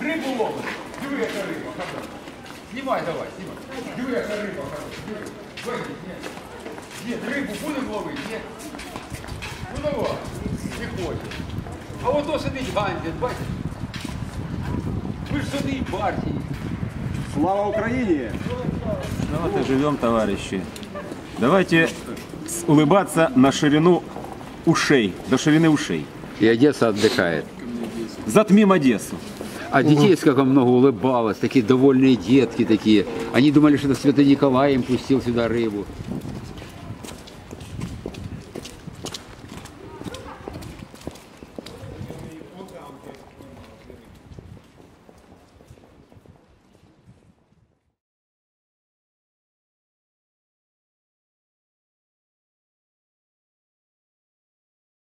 Рибу ловить. Диви, яка риба, хороша. Знімай давай, знімай. Диви, яка риба, хороша. Диви. Вийди, ні. Ні, рибу будемо ловити, ні. Ну давай, не хочеш. А ото сидить гандять, бачиш? Ви ж сидить партії. Слава Україні! Давайте живем, товарищи. Давайте улыбаться на ширину ушей, до ширины ушей. И Одесса отдыхает. Затмим Одессу. А детей сколько много улыбалось, такие довольные детки такие. Они думали, что это Святой Николай им пустил сюда рыбу.